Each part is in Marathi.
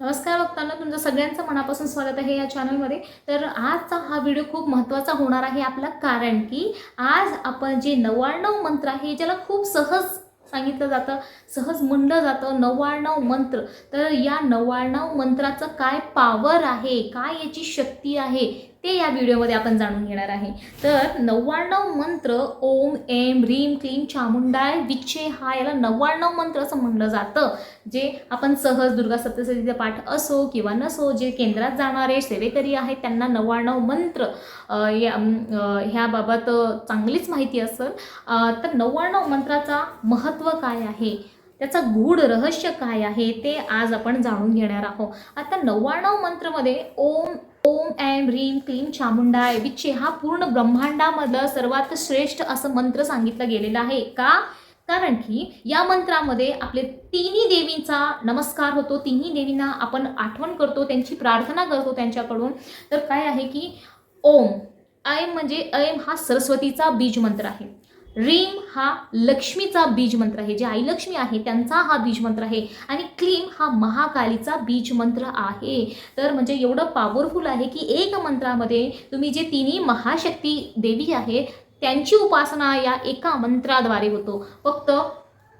नमस्कार बघताना तुमचं सगळ्यांचं मनापासून स्वागत आहे या चॅनलमध्ये तर आजचा हा व्हिडिओ खूप महत्त्वाचा होणार आहे आपला कारण की आज आपण जे नव्याण्णव मंत्र आहे ज्याला खूप सहज सांगितलं जातं सहज म्हणलं जातं नव्याण्णव मंत्र. तर या नव्याण्णव मंत्राचं काय पावर आहे काय याची शक्ती आहे ते या व्हिडिओमध्ये आपण जाणून घेणार आहे. तर नव्याण्णव मंत्र ओम एम रीम क्लीम चामुंडाय विच्छे हा याला नव्याण्णव मंत्र असं म्हणलं जातं. जे आपण सहज दुर्गा सप्तशतीचा पाठ असो किंवा नसो जे केंद्रात जाणारे सेवेकरी आहेत त्यांना नव्याण्णव मंत्र या ह्याबाबत चांगलीच माहिती असेल. तर नव्याण्णव मंत्राचा महत्त्व काय आहे? त्याचं गूढ रहस्य काय आहे? ते आज आपण जाणून घेणार आहोत. आता नव्याण्णव मंत्रमध्ये ओम ओम ऐम ह्रीम क्लीम चामुंडाय विच्छे हा पूर्ण ब्रह्मांडामधलं सर्वात श्रेष्ठ असं मंत्र सांगितलं गेलेलं आहे. का? कारण की या मंत्रामध्ये आपले तिन्ही देवींचा नमस्कार होतो तिन्ही देवींना आपण आठवण करतो त्यांची प्रार्थना करतो त्यांच्याकडून. तर काय आहे की ओम ऐम म्हणजे ऐम हा सरस्वतीचा बीज मंत्र आहे. रीम हा लक्ष्मीचा बीज मंत्र आहे. जे आई लक्ष्मी आहे त्यांचा हा बीज मंत्र आहे. आणि क्लीम हा महाकालीचा बीज मंत्र आहे. तर म्हणजे एवढं पॉवरफुल आहे की एक मंत्रामध्ये तुम्ही जे तिन्ही महाशक्ती देवी आहे त्यांची उपासना या एका मंत्राद्वारे होतो. फक्त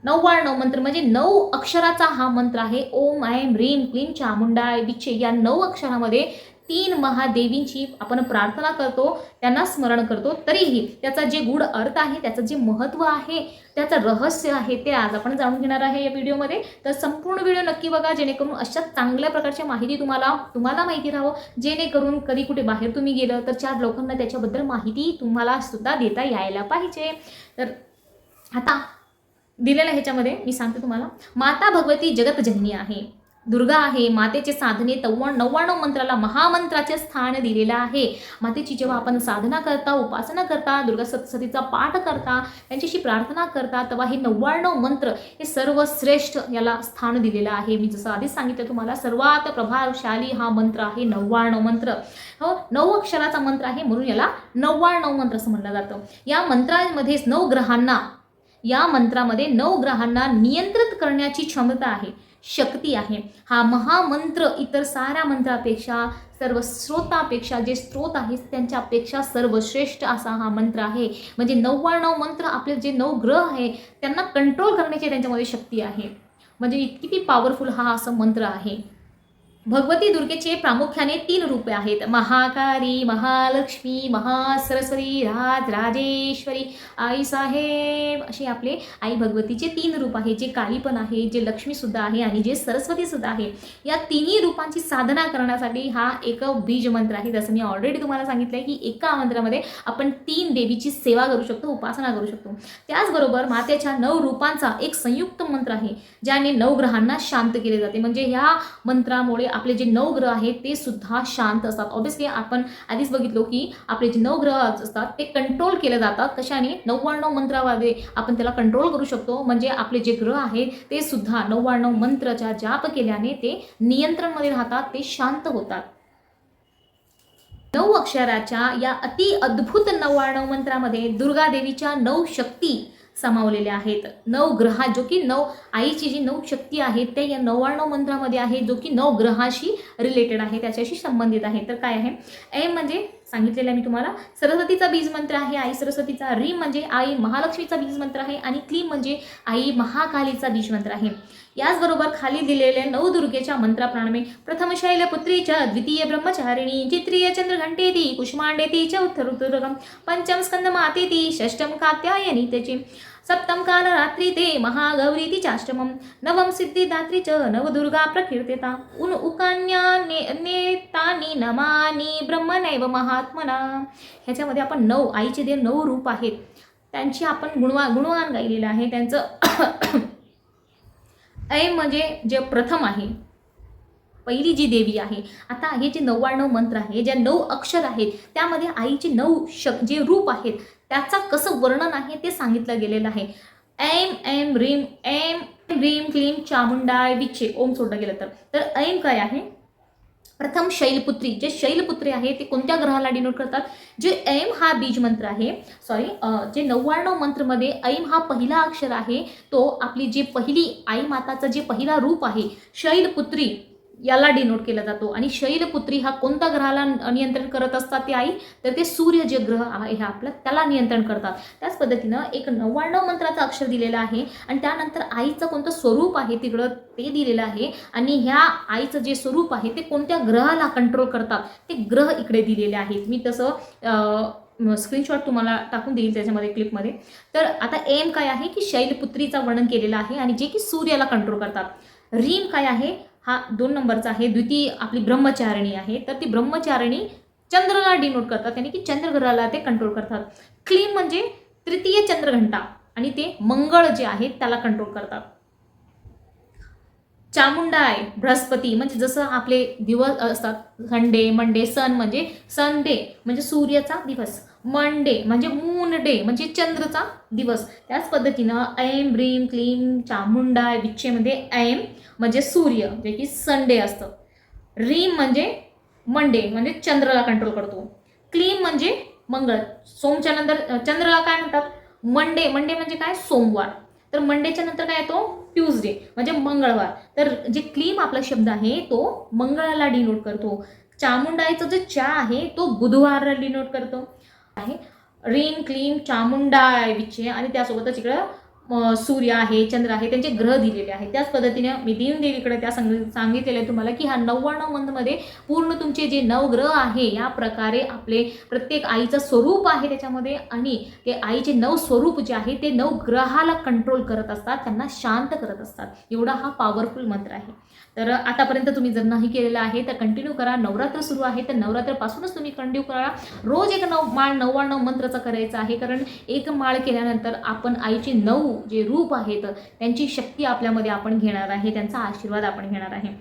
नव्वाण्णव मंत्र म्हणजे नऊ अक्षराचा हा मंत्र आहे. ओम ऐम रीम क्लीम चामुंडाय विच्छे या नऊ अक्षरामध्ये तीन महादेवींची आपण प्रार्थना करतो त्यांना स्मरण करतो. तरीही त्याचा जे गूढ अर्थ आहे त्याचं जे महत्त्व आहे त्याचं रहस्य आहे ते आज आपण जाणून घेणार आहे या व्हिडिओमध्ये. तर संपूर्ण व्हिडिओ नक्की बघा जेणेकरून अशा चांगल्या प्रकारची माहिती तुम्हाला तुम्हाला माहिती राहावं. जेणेकरून कधी कुठे बाहेर तुम्ही गेलं तर चार लोकांना त्याच्याबद्दल माहिती तुम्हाला सुद्धा देता यायला पाहिजे. तर आता दिलेलं ह्याच्यामध्ये मी सांगते तुम्हाला. माता भगवती जगत जननी आहे. दुर्गा आहे मातेचे साधने तव्वण नव्वाण्णव मंत्राला महामंत्राचे स्थान दिलेलं आहे. मातेची जेव्हा आपण साधना करता उपासना करता दुर्गा सप्तसतीचा पाठ करता त्यांच्याशी प्रार्थना करता तेव्हा हे नव्याण्णव मंत्र हे सर्वश्रेष्ठ याला स्थान दिलेलं आहे. मी जसं आधीच सांगितलं तुम्हाला सर्वात प्रभावशाली हा मंत्र आहे नव्याण्णव मंत्र. हो नऊ अक्षराचा मंत्र आहे म्हणून याला नव्याण्णव मंत्र असं म्हटलं जातं. या मंत्रामध्येच नऊ ग्रहांना या मंत्रामध्ये नऊ ग्रहांना नियंत्रित करण्याची क्षमता आहे. शक्ती आहे. हा महामंत्र इतर साऱ्या मंत्रापेक्षा सर्व स्रोतापेक्षा जे स्रोत आहेत त्यांच्यापेक्षा सर्वश्रेष्ठ असा हा मंत्र आहे. म्हणजे नव्वाण्णव मंत्र आपले जे नऊ ग्रह आहे त्यांना कंट्रोल करण्याची त्यांच्यामध्ये शक्ती आहे. म्हणजे किती पॉवरफुल हा असं मंत्र आहे. भगवती दुर्गेचे प्रामुख्याने तीन रूपे आहेत. महाकाली महालक्ष्मी महासरस्वती राज राजेश्वरी आई साहेब असे आपले आई भगवतीचे तीन रूप आहे. जे काली पण आहे जे लक्ष्मीसुद्धा आहे आणि जे सरस्वतीसुद्धा आहे. या तिन्ही रूपांची साधना करण्यासाठी हा एक बीज मंत्र आहे. जसं मी ऑलरेडी तुम्हाला सांगितलं आहे की एका मंत्रामध्ये आपण तीन देवीची सेवा करू शकतो उपासना करू शकतो. त्याचबरोबर मातेच्या नऊ रूपांचा एक संयुक्त मंत्र आहे ज्याने नवग्रहांना शांत केले जाते. म्हणजे ह्या मंत्रामुळे आपले जे नऊ ग्रह आहेत ते सुद्धा शांत असतात. ऑब्विसली आपण आधीच बघितलो की आपले जे नऊ ग्रह असतात ते कंट्रोल केले जातात. कशाने? नव्याण्णव मंत्रामध्ये आपण त्याला कंट्रोल करू शकतो. म्हणजे आपले जे ग्रह आहेत ते सुद्धा नव्वाण्णव मंत्राच्या जाप केल्याने ते नियंत्रणमध्ये राहतात ते शांत होतात. नऊ अक्षराच्या या अति अद्भुत नव्वाण्णव मंत्रामध्ये दुर्गा देवीच्या नऊ शक्ती समावलेल्या आहेत. नऊ ग्रहा जो की नऊ आईची जी नऊ शक्ती आहे ते या नव्याण्णव मंत्रामध्ये आहे जो की नऊ ग्रहाशी रिलेटेड आहे त्याच्याशी संबंधित आहे. तर काय आहे? ए म्हणजे सांगितलेलं आहे मी तुम्हाला. सरस्वतीचा बीज मंत्र आहे आई सरस्वतीचा रीम म्हणजे आई महालक्ष्मीचा बीज मंत्र आहे आणि क्लीम म्हणजे आई महाकालीचा बीज मंत्र आहे. याचबरोबर खाली दिलेल्या नऊ दुर्गेच्या मंत्राप्रमाणे प्रथम शैलपुत्रीच्या द्वितीय ब्रह्मचारिणी द्वितीय चंद्रघंटेती कुष्मांडेती चौथ ऋतुरगम पंचम स्कंद मातेती षष्टम कात्यायनी त्याची सप्तम काल रात्री ते महागौरी तिचाष्टमम नवम सिद्धिदात्री च नवदुर्गा प्रकीर्तिता. उन उकान्या ने नेतानी नमानी ब्रह्मनैव महात्मना. ह्याच्यामध्ये आपण नऊ आईचे जे नऊ रूप आहेत. त्यांची आपण गुणवा गुणवान गायलेलं आहे. त्यांचं ऐ म्हणजे जे प्रथम आहे. पहिली जी देवी आहे आता हे जे नव्याण्णव मंत्र आहे ज्या नऊ अक्षर आहेत त्यामध्ये आईचे नऊ शक जे रूप आहेत त्याचा कसं वर्णन आहे ते सांगितलं गेलेलं आहे. ऐम ऐम रीम ऐम रीम क्लीम चामुंडाय विचे ओम सोडलं गेलं तर. तर ऐम काय आहे? प्रथम शैलपुत्री. जे शैलपुत्री आहे ते कोणत्या ग्रहाला डिनोट करतात? जे ऐम हा बीज मंत्र आहे सॉरी जे नव्याण्णव मंत्रमध्ये ऐम हा पहिला अक्षर आहे तो आपली जी पहिली आई माताचं जे पहिला रूप आहे शैलपुत्री याला डिनोट केला जातो. आणि शैलपुत्री हा कोणत्या ग्रहाला नियंत्रण करत असतात ते आई? तर ते सूर्य जे ग्रह आहे हे आपलं त्याला नियंत्रण करतात. त्याच पद्धतीनं एक नव्याण्णव मंत्राचं अक्षर दिलेलं आहे. आणि त्यानंतर आईचं कोणतं स्वरूप आहे तिकडं ते दिलेलं आहे. आणि ह्या आईचं जे स्वरूप आहे ते कोणत्या ग्रहाला कंट्रोल करतात ते ग्रह इकडे दिलेले आहेत. मी तसं स्क्रीनशॉट तुम्हाला टाकून देईल त्याच्यामध्ये क्लिपमध्ये तर आता एम काय आहे? की शैलपुत्रीचा वर्णन केलेलं आहे. आणि जे की सूर्याला कंट्रोल करतात. रीम काय आहे? हा दोन नंबरचा आहे. द्वितीय आपली ब्रह्मचारिणी आहे. तर ती ब्रह्मचारिणी चंद्राला डिनोट करतात. यानी की चंद्रग्रहाला ते कंट्रोल करतात. क्लीन म्हणजे तृतीय चंद्रघंटा आणि ते मंगळ जे आहे त्याला कंट्रोल करतात. चामुंडाय बृहस्पती म्हणजे जसं आपले दिवस असतात. संडे मंडे सन म्हणजे संडे म्हणजे सूर्याचा दिवस. मंडे म्हणजे मून डे म्हणजे चंद्रचा दिवस. त्याच पद्धतीनं ऐम ब्रीम क्लीम चामुंडाय विच्छेमध्ये ऐम म्हणजे सूर्य जे की संडे असतं. रीम म्हणजे मंडे म्हणजे चंद्राला कंट्रोल करतो. क्लीम म्हणजे मंगळ. सोमच्या नंतर चंद्राला काय म्हणतात? मंडे मंडे म्हणजे काय? सोमवार. तर मंडेच्या नंतर काय येतो? ट्यूजडे म्हणजे मंगळवार. तर जे क्लीम आपला शब्द आहे तो मंगळाला डिनोट करतो. चामुंडाईचा जो चा आहे तो बुधवारला डिनोट करतो. आहे. क्लीन क्लीम चामुंडाय विचे आणि त्यासोबतच इकडं सूर्य आहे चंद्र आहे त्यांचे ग्रह दिलेले आहेत. त्याच पद्धतीने मी देऊन देवीकडे त्या सांग सांगितलेलं आहे तुम्हाला की हा नव्वाण्णव मंथमध्ये पूर्ण तुमचे जे नवग्रह आहे या प्रकारे आपले प्रत्येक आईचं स्वरूप आहे त्याच्यामध्ये आणि ते आईचे नऊ स्वरूप जे आहे ते नऊ ग्रहाला कंट्रोल करत असतात त्यांना शांत करत असतात. एवढा हा पॉवरफुल मंत्र आहे. तर आतापर्यंत तुम्ही जर नाही केलेला आहे तर कंटिन्यू करा. नवरात्र सुरू आहे तर नवरात्रपासूनच तुम्ही कंटिन्यू करा. रोज एक नऊ माळ नव्वाण्णव मंत्राचा करायचा आहे कारण एक माळ केल्यानंतर आपण आईचे नऊ जे रूप आहेत त्यांची शक्ती आपल्यामध्ये आपण घेणार आहे त्यांचा आशीर्वाद आपण घेणार आहे.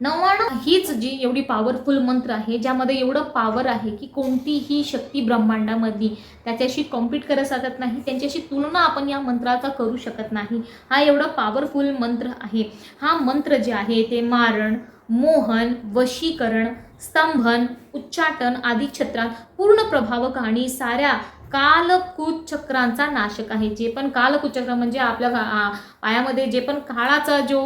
नव्याण्णव हीच जी एवढी पॉवरफुल मंत्र आहे ज्यामध्ये एवढं पॉवर आहे की कोणतीही शक्ती ब्रह्मांडामधली त्याच्याशी कॉम्पीट करत शकत नाही त्यांच्याशी तुलना आपण या मंत्राचा करू शकत नाही. हा एवढा पॉवरफुल मंत्र आहे. हा मंत्र जे आहे ते मारण मोहन वशीकरण स्तंभन उच्चाटन आदी छत्रात पूर्ण प्रभावक आणि साऱ्या कालकूट चक्रांचा नाशक आहे. जे पण कालकूट चक्र म्हणजे आपल्या पायामध्ये जे पण काळाचा जो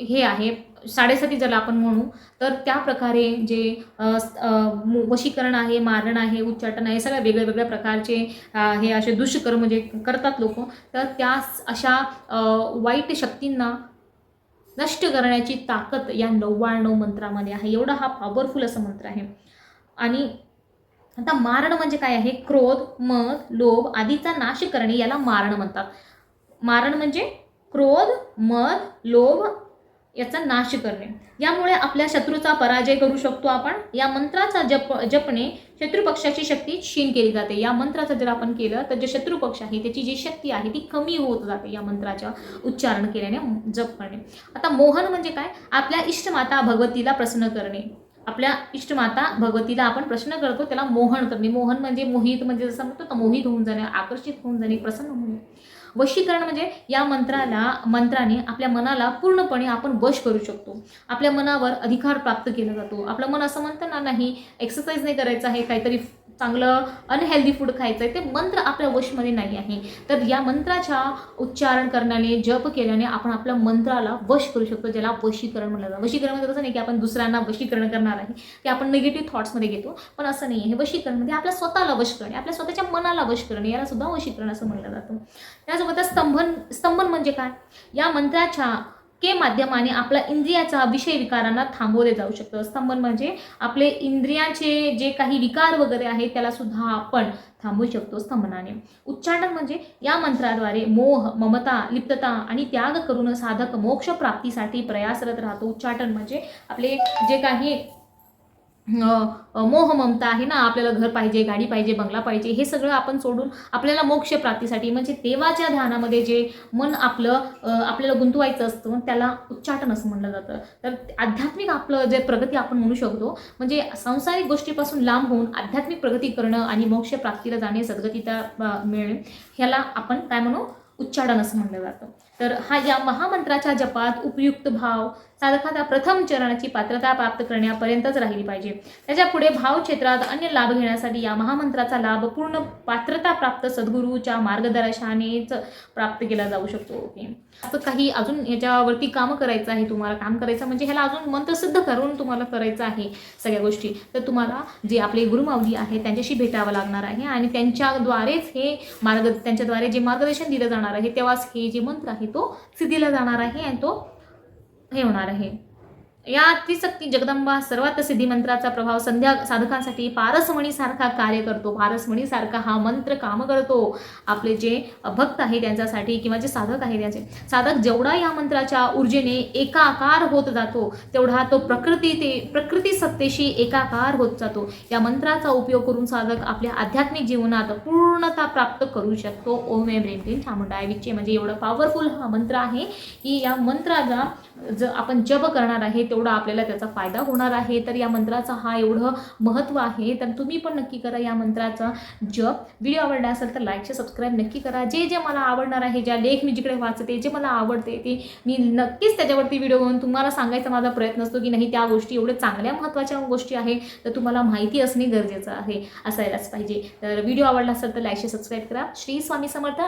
हे आहे साडेसाती ज्याला आपण म्हणू तर त्या प्रकारे जे वशीकरण आहे मारण आहे उच्चाटन आहे सगळ्या वेगळ्या वेगळ्या प्रकारचे हे असे दुष्कर्म जे करतात लोक तर त्या अशा वाईट शक्तींना नष्ट करण्याची ताकद या नव्याण्णव मंत्रामध्ये आहे. एवढा हा पॉवरफुल असा मंत्र आहे. आणि आता मारण म्हणजे काय आहे? क्रोध मद लोभ आदीचा नाश करणे याला मारण म्हणतात. मारण म्हणजे क्रोध मद लोभ याचा नाश करणे. यामुळे आपल्या शत्रूचा पराजय करू शकतो आपण. या मंत्राचा जप जपणे शत्रुपक्षाची शक्ती क्षीण केली जाते. या मंत्राचं जर आपण केलं तर जे शत्रुपक्ष आहे त्याची जी शक्ती आहे ती कमी होत जाते या मंत्राच्या उच्चारण केल्याने जप करणे. आता मोहन म्हणजे काय? आपल्या इष्टमाता भगवतीला प्रसन्न करणे. आपल्या इष्टमाता भगवतीला आपण प्रश्न करतो त्याला मोहन करणे. मोहन म्हणजे मोहित म्हणजे जसं म्हणतो तर मोहित होऊन जाणे आकर्षित होऊन जाणे प्रसन्न होणे वशीकरण म्हणजे या मंत्राला मंत्राने आपल्या मनाला पूर्णपणे आपण वश करू शकतो. आपल्या मनावर अधिकार प्राप्त केला जातो. आपलं मन असं म्हणतं ना नाही एक्सरसाइज नाही करायचं आहे काहीतरी चांगलं अनहेल्दी फूड खायचं आहे ते मंत्र आपल्या वशमध्ये नाही आहे. तर या मंत्राच्या उच्चारण करण्याने जप केल्याने आपण आपल्या मंत्राला वश करू शकतो ज्याला वशीकरण म्हणलं जातं. वशीकरण म्हणजे तसं नाही की आपण दुसऱ्यांना वशीकरण करणार आहे ते आपण निगेटिव्ह थॉट्समध्ये घेतो. पण असं नाही आहे. हे वशीकरण म्हणजे आपल्या स्वतःला वश करणे आपल्या स्वतःच्या मनाला वश करणे याला सुद्धा वशीकरण असं म्हणलं जातं. त्यासोबतच स्तंभन स्तंभन म्हणजे काय? या मंत्राच्या के माध्यमाने आपला इंद्रियाचा विषय विकारांना थांबवले जाऊ शकतं. स्तंभन म्हणजे आपले इंद्रियाचे जे काही विकार वगैरे आहेत त्याला सुद्धा आपण थांबवू शकतो स्तंभनाने. उच्चाटन म्हणजे या मंत्राद्वारे मोह ममता लिप्तता आणि त्याग करून साधक मोक्ष प्राप्तीसाठी प्रयासरत राहतो. उच्चाटन म्हणजे आपले जे काही मोह ममता आहे ना आपल्याला घर पाहिजे गाडी पाहिजे बंगला पाहिजे हे सगळं आपण सोडून आपल्याला मोक्ष प्राप्तीसाठी म्हणजे देवाच्या ध्यानामध्ये जे मन आपलं आपल्याला गुंतवायचं असतं त्याला उच्चाटन असं म्हणलं जातं. तर आध्यात्मिक आपलं जे प्रगती आपण म्हणू शकतो म्हणजे सांसारिक गोष्टीपासून लांब होऊन आध्यात्मिक प्रगती करणं आणि मोक्ष प्राप्तीला जाणे सद्गतीता मिळणे ह्याला आपण काय म्हणू? उच्चाटन असं म्हणलं जातं. तर हा या महामंत्राच्या जपात उपयुक्त भाव साधकाचा प्रथम चरणाची पात्रता प्राप्त करण्यापर्यंतच राहिली पाहिजे. त्याच्या पुढे भाव क्षेत्रात अन्य लाभ घेण्यासाठी या महामंत्राचा लाभ पूर्ण पात्रता प्राप्त सद्गुरूच्या मार्गदर्शनानेच प्राप्त केला जाऊ शकतो. ओके. असं काही अजून याच्यावरती काम करायचं आहे? तुम्हाला काम करायचं म्हणजे ह्याला अजून मंत्रसिद्ध करून तुम्हाला करायचं आहे सगळ्या गोष्टी. तर तुम्हाला जे आपले गुरुमाऊली आहे त्यांच्याशी भेटावं लागणार आहे आणि त्यांच्याद्वारेच हे मार्ग त्यांच्याद्वारे जे मार्गदर्शन दिलं जाणार आहे तेव्हाच हे जे मंत्र आहे तो सिद्धीला जाणार आहे आणि तो हे होणार आहे. या त्रिशक्ती जगदंबा सर्वात सिद्धी मंत्राचा प्रभाव संध्या साधकांसाठी पारसमणीसारखा कार्य करतो. पारसमणीसारखा हा मंत्र काम करतो. आपले जे भक्त आहे त्यांच्यासाठी किंवा जे साधक आहे त्याचे. साधक जेवढा या मंत्राच्या ऊर्जेने एकाकार होत जातो तेवढा तो प्रकृती ते प्रकृती सत्तेशी एकाकार होत जातो. या मंत्राचा उपयोग करून साधक आपल्या आध्यात्मिक जीवनात पूर्णता प्राप्त करू शकतो. ओम एम रेम क्लीम चामुंडाय विच्चे म्हणजे एवढं पॉवरफुल हा मंत्र आहे की या मंत्राचा जर आपण जप करणार आहे तेवढा आपल्याला त्याचा फायदा होणार आहे तर या मंत्राचा हा एवढं महत्त्व आहे. तर तुम्ही पण नक्की करा या मंत्राचा जप. व्हिडिओ आवडला असेल तर लाईक सबस्क्राईब नक्की करा. जे जे मला आवडणार आहे ज्या लेख मी जिकडे वाचते जे मला आवडते ते मी नक्कीच त्याच्यावरती व्हिडिओ घेऊन तुम्हाला सांगायचा माझा प्रयत्न असतो की नाही त्या गोष्टी एवढ्या चांगल्या महत्त्वाच्या गोष्टी आहे तर तुम्हाला माहिती असणे गरजेचं आहे असायलाच पाहिजे. तर व्हिडिओ आवडला असेल तर लाईक सबस्क्राईब करा. श्री स्वामी समर्थ.